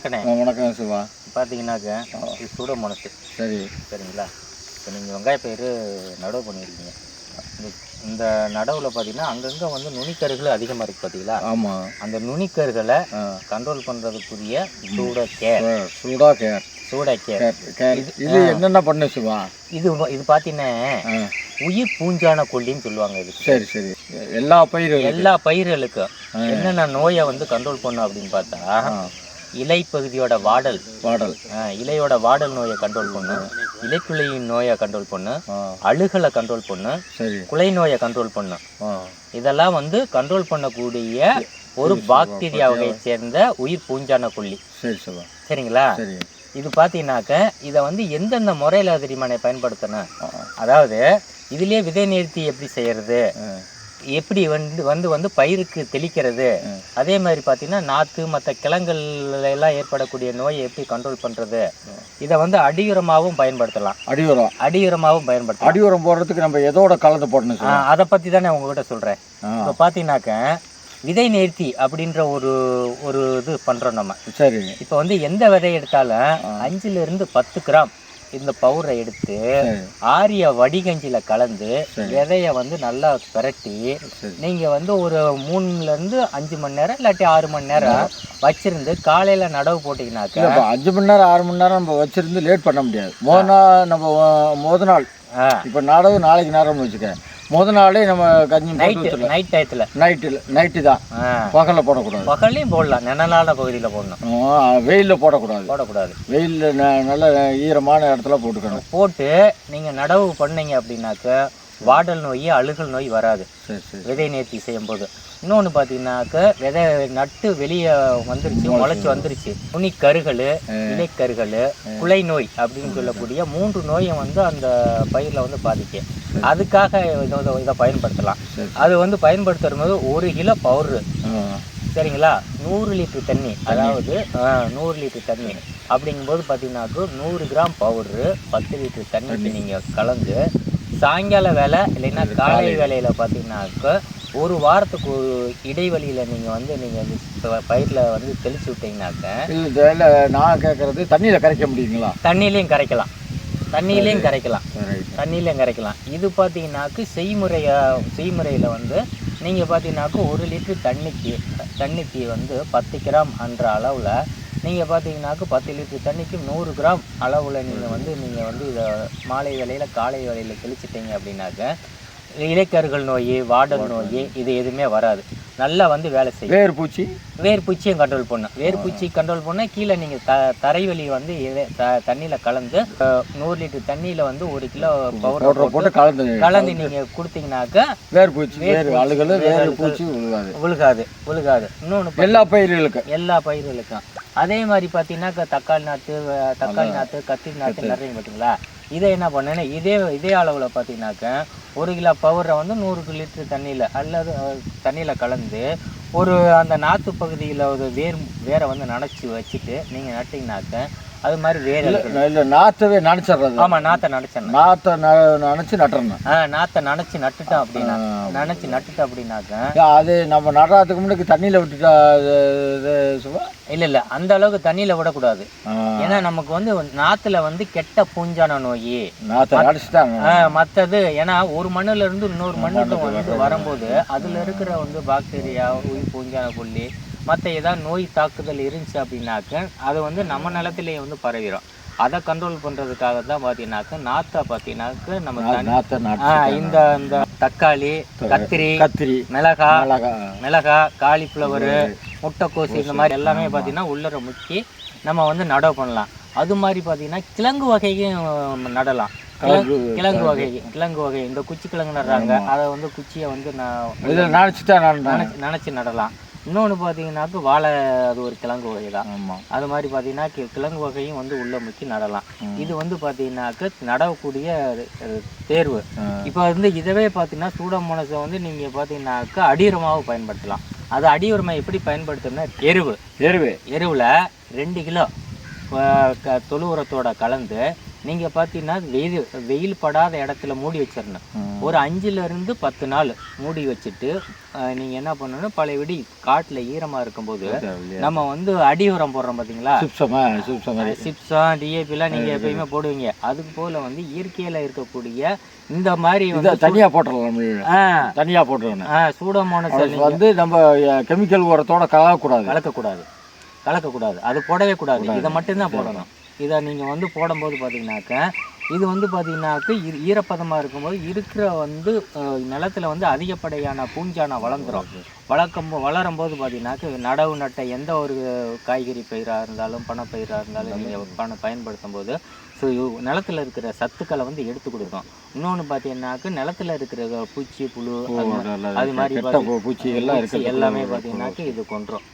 வணக்கண்ணே. வணக்கம் சிவா. பார்த்தீங்கன்னாக்க இது சூட மனசு. சரி. சரிங்களா? இப்போ நீங்கள் வெங்காய பயிர் நடவு பண்ணியிருக்கீங்க இந்த- நடவில் பார்த்தீங்கன்னா அங்கங்கே வந்து நுனிக்கருகள் அதிகமாக இருக்குது பார்த்தீங்களா ஆமாம் அந்த நுனிக்கருகளை கண்ட்ரோல் பண்ணுறதுக்குரிய சூட கேர் சூடா கேர் சூட கேர் இது என்னென்ன பண்ணு சிவா? இது இது பார்த்தீங்கன்னா உயிர் பூஞ்சான கொல்லின்னு சொல்லுவாங்க இது சரி சரி. எல்லா பயிரும் எல்லா பயிர்களுக்கும் என்னென்ன நோயை வந்து கண்ட்ரோல் பண்ணும் அப்படின்னு பார்த்தா இலை பகுதியோட வாடல். பாடல் ஆ, இலையோட வாடல் நோயை கண்ட்ரோல் பண்ணும் இலைக்குலையின் நோயை கண்ட்ரோல் பண்ணும் அழுகலை கண்ட்ரோல் பண்ணும் குலை நோயை கண்ட்ரோல் பண்ணும் இதெல்லாம் வந்து கண்ட்ரோல் பண்ணக்கூடிய ஒரு பாக்டீரியா வகையை சேர்ந்த உயிர் பூஞ்சான கொல்லி சரிங்களா? சரி. இது பார்த்தீங்கன்னாக்க இதை வந்து எந்தெந்த முறையில் தெரியுமா பயன்படுத்தணும்? அதாவது இதுலயே விதை நேர்த்தி எப்படி செய்யறது? எப்படி வந்து வந்து வந்து பயிருக்கு தெளிக்கிறது. அதே மாதிரி பார்த்தீங்கன்னா நாற்று மற்ற கிழங்குல எல்லாம் ஏற்படக்கூடிய நோயை எப்படி கண்ட்ரோல் பண்ணுறது இதை வந்து அடியுரமாகவும் பயன்படுத்தலாம். அடி உரம் அடியுரமாகவும் பயன்படுத்தலாம். அடி உரம் போடுறதுக்கு நம்ம எதோட கலந்து போடணும் அதை பற்றி தானே உங்ககிட்ட சொல்கிறேன் இப்போ பார்த்தீங்கன்னாக்க விதை நேர்த்தி அப்படின்ற ஒரு ஒரு இது பண்ணுறோம் நம்ம. சரி. இப்போ வந்து எந்த விதை எடுத்தாலும் அஞ்சுல இருந்து பத்து கிராம் இந்த பவுடரை எடுத்து ஆரிய வடிகஞ்சில கலந்து விதைய வந்து நல்லா பிரட்டி நீங்க வந்து ஒரு மூணுல இருந்து அஞ்சு மணி நேரம் இல்லாட்டி ஆறு மணி நேரம் வச்சிருந்து காலையில நடவு இப்போ அஞ்சு மணி நேரம் ஆறு மணி நேரம் நம்ம வச்சிருந்து லேட் பண்ண முடியாது. முத நாள் நம்ம முத நாள். இப்போ நடவு நாளைக்கு நேரம்னு வச்சுக்க முத நாளே நம்ம கஞ்சி நைட்டு நைட் டயத்துல. நைட்டில் நைட்டு தான். பகலில் போடக்கூடாது. பகல்லையும் போடலாம். நிழலான பகுதியில போடணும். வெயிலில் போடக்கூடாது. போடக்கூடாது. வெயிலில் நல்ல ஈரமான இடத்துல போட்டுக்கணும். போட்டு நீங்க நடவு பண்ணீங்க அப்படின்னாக்க வாடல் நோய் அழுகல் நோய் வராது. விதை நேர்த்தி செய்யும் போது இன்னொன்று பார்த்தீங்கன்னாக்க விதை நட்டு வெளியே வந்துருச்சு முளைச்சி வந்துருச்சு. நுனி கருகள் இலைக்கருகள் குலை நோய் அப்படின்னு சொல்லக்கூடிய மூன்று நோயை வந்து அந்த பயிரில் வந்து பாதிக்கும் அதுக்காக இதை இதை- பயன்படுத்தலாம். அது வந்து பயன்படுத்தும் போது ஒரு கிலோ பவுட்ரு. சரிங்களா? நூறு லிட்டர் தண்ணி. அதாவது நூறு லிட்டர் தண்ணி. அப்படிங்கும்போது பார்த்தீங்கன்னாக்க நூறு கிராம் பவுட்ரு பத்து லிட்டர் தண்ணிக்கு நீங்கள் கலந்து சாயங்கால வேலை இல்லைன்னா காலை வேலையில் பார்த்தீங்கன்னாக்க ஒரு வாரத்துக்கு ஒரு இடைவெளியில் நீங்கள் வந்து நீங்கள் பயிரில் வந்து தெளிச்சு விட்டீங்கன்னாக்க இல்லை நான் கேட்குறது தண்ணியில் கரைக்க முடியுங்களா? தண்ணியிலையும் கரைக்கலாம். தண்ணியிலையும் கரைக்கலாம். தண்ணியிலையும் கரைக்கலாம். இது பார்த்தீங்கன்னாக்கு செய்முறைய செய்முறையில் வந்து நீங்கள் பார்த்தீங்கன்னாக்க ஒரு லிட்டர் தண்ணிக்கு தண்ணிக்கு வந்து பத்து கிராம் என்ற அளவில் நீங்கள் பார்த்தீங்கன்னாக்க பத்து லிட்டர் தண்ணிக்கு நூறு கிராம் அளவில் நீங்கள் வந்து நீங்கள் வந்து இதை மாலை வேளையில் காலை வேளையில் தெளிச்சிட்டீங்க அப்படின்னாக்க இலைக்கருகள் நோய் வாடல் நோய் இது எதுவுமே வராது. நல்லா வந்து வேலை செய்யும். வேர் பூச்சி. வேர் பூச்சியும் கண்ட்ரோல் பண்ணும் வேர் பூச்சி கண்ட்ரோல் பண்ண கீழே நீங்கள் த தரைவழி வந்து த தண்ணியில் கலந்து நூறு லிட்டர் தண்ணியில் வந்து ஒரு கிலோ பவுடர் போட்டு கலந்து கலந்து நீங்கள் கொடுத்தீங்கன்னாக்க வேர் பூச்சி வேர் அழுகல் வேர் பூச்சி விழுகாது விழுகாது விழுகாது இன்னொன்று எல்லா பயிர்களுக்கும். எல்லா பயிர்களுக்கும். அதே மாதிரி பார்த்தீங்கன்னா தக்காளி நாற்று தக்காளி நாற்று கத்திரி நாற்று நிறைய பார்த்தீங்களா? இதை என்ன பண்ணேன்னா இதே இதே அளவில் பார்த்தீங்கன்னாக்க ஒரு கிலோ பவுடரை வந்து நூறு லிட்டர் தண்ணியில் அல்லது தண்ணியில் கலந்து ஒரு அந்த நாற்று பகுதியில் ஒரு வேர் வேரை வந்து நனைச்சி வச்சுட்டு நீங்கள் நட்டிங்கனாக்க அது மாதிரி வேர் இல்லை நாற்றவே நினச்சிட்றது. ஆமாம் நாற்றை நனைச்சேன் நாற்றை நினச்சி நட்டுறணும். ஆ நாற்றை நனைச்சி நட்டுட்டோம் அப்படின்னா நனைச்சி நட்டுட்டோம் அப்படின்னாக்க அது நம்ம நடுறதுக்கு முன்னாடி தண்ணியில் விட்டுட்டா இது சும்மா இல்லை இல்லை. அந்த அளவுக்கு தண்ணியில் விடக்கூடாது. ஏன்னா நமக்கு வந்து நாற்றுல வந்து கெட்ட பூஞ்சான நோய் மற்றது ஏன்னா ஒரு மண்ணுல இருந்து இன்னொரு மண்ணுக்கு வந்து வரும்போது அதுல இருக்கிற வந்து பாக்டீரியா உயிர் பூஞ்சான கொல்லி மற்ற ஏதாவது நோய் தாக்குதல் இருந்துச்சு அப்படின்னாக்க அது வந்து நம்ம நிலத்திலேயே வந்து பரவிடும் அதை கண்ட்ரோல் பண்றதுக்காக தான் பார்த்தீங்கன்னாக்க நம்ம நாற்றை ஆ, நட்டு இந்த இந்த தக்காளி கத்திரி கத்திரி மிளகா மிளகா. காலிஃப்ளவரு முட்டைக்கோசு இந்த மாதிரி எல்லாமே பார்த்தீங்கன்னா உள்ளர முக்கி நம்ம வந்து நடவு பண்ணலாம். அது மாதிரி பார்த்தீங்கன்னா கிழங்கு வகையும் நடலாம். கிழங்கு கிழங்கு வகை கிழங்கு வகை. இந்த குச்சி கிழங்கு நடுறாங்க. அதை வந்து குச்சியை வந்து நான் நினச்சிட்டா நான் நினச்சி நடலாம். இன்னொன்று பார்த்தீங்கன்னாக்க வாழை அது ஒரு கிழங்கு வகை தான். ஆமாம் அது மாதிரி பார்த்தீங்கன்னா கிழங்கு வகையும் வந்து உள்ள முக்கி நடலாம். இது வந்து பார்த்தீங்கன்னாக்க நடவக்கூடிய அஹ், தேர்வு. இப்போ வந்து இதவே பார்த்தீங்கன்னா சூடமோனஸை வந்து நீங்கள் பார்த்தீங்கன்னாக்கா அடியுரமாக பயன்படுத்தலாம். அது அடியுரமை எப்படி பயன்படுத்தணும்னா எருவு. எருவே. எருவில் ரெண்டு கிலோ தொழு உரத்தோட கலந்து நீங்கள் பார்த்தீங்கன்னா வெயில் வெயில் படாத இடத்துல மூடி வச்சிடணும். ஒரு அஞ்சுல இருந்து பத்து நாள் மூடி வச்சுட்டு அஹ், நீங்க என்ன பண்ணணும்? பழையபடி காட்டுல ஈரமா இருக்கும்போது? நம்ம வந்து அடி உரம் போடுறோம் பாத்தீங்களா? சிப்ஸமா டிஏபிலாம் நீங்க எப்பயுமே போடுவீங்க. அதுக்கு போல வந்து இயற்கையில இருக்கக்கூடிய இந்த மாதிரி வந்து தனியாக போட்டுடலாம் தனியாக சூடோமோனஸ் அது வந்து நம்ம கெமிக்கல் உரத்தோட கலக்கக்கூடாது. கலக்கக்கூடாது. கலக்கக்கூடாது. அது போடவே கூடாது. இதை மட்டும்தான் போடணும். இதை நீங்கள் வந்து போடும்போது பார்த்தீங்கன்னாக்க இது வந்து பார்த்தீங்கன்னாக்க ஈ- ஈரப்பதமா இருக்கும்போது இருக்கிற வந்து நிலத்துல வந்து அதிகப்படியான பூஞ்சானம் வளர்ந்துரும். வளர்க்கும் வளரும் போது பார்த்தீங்கன்னாக்க நடவு நட்ட எந்த ஒரு காய்கறி பயிராக இருந்தாலும் பணப்பயிராக இருந்தாலும் நீங்கள் பண பயன்படுத்தும் போது ஸோ நிலத்துல இருக்கிற சத்துக்களை வந்து எடுத்து கொடுக்கும். இன்னொன்று பார்த்தீங்கன்னாக்க நிலத்துல இருக்கிற பூச்சி புழு அது மாதிரி பூச்சி எல்லாம் எல்லாமே பார்த்தீங்கன்னாக்க இது கொன்றும்.